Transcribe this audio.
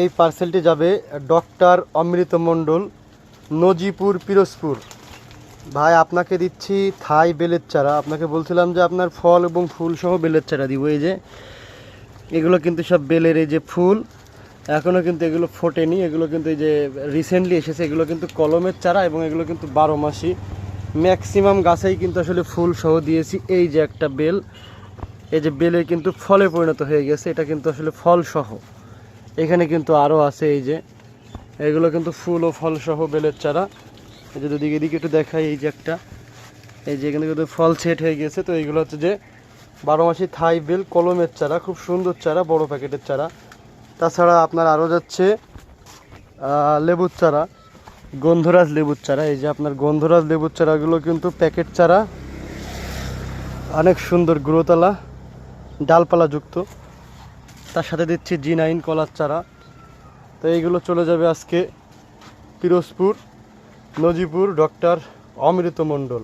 এই পার্সেলটি যাবে ডক্টর অমৃত মণ্ডল, নজিপুর, পিরোজপুর। ভাই, আপনাকে দিচ্ছি থাই বেলের চারা। আপনাকে বলছিলাম যে আপনার ফল এবং ফুল সহ বেলের চারা দিব। এই যে, এগুলো কিন্তু সব বেলের এই যে ফুল। এখনও কিন্তু এগুলো ফোটেনি। এগুলো কিন্তু এই যে রিসেন্টলি এসেছে। এগুলো কিন্তু কলমের চারা এবং এগুলো কিন্তু বারো মাসি। ম্যাক্সিমাম গাছেই কিন্তু আসলে ফুল সহ দিয়েছি। এই যে একটা বেল, এই যে বেলে কিন্তু ফলে পরিণত হয়ে গেছে। এটা কিন্তু আসলে ফল সহ এখানে কিন্তু আরও আছে এই যে। এগুলো কিন্তু ফুল ও ফল সহ বেলের চারা। এই যে দিকে দিকে একটু দেখাই এই যে একটা। এই যে এখানে কিন্তু ফল সেট হয়ে গেছে। তো এইগুলো হচ্ছে যে বারো মাসি থাই বেল কলমের চারা, খুব সুন্দর চারা, বড় প্যাকেটের চারা। তাছাড়া আপনার আরও যাচ্ছে লেবুর চারা, গন্ধরাজ লেবুর চারা। এই যে আপনার গন্ধরাজ লেবুর চারাগুলো কিন্তু প্যাকেট চারা। অনেক সুন্দর গ্রোতালা ডালপালা যুক্ত। তার সাথে দিচ্ছি জি নাইন কলার চারা। তো এইগুলো চলে যাবে আজকে পিরোজপুর, নজিপুর, ডক্টর অমৃত মণ্ডল।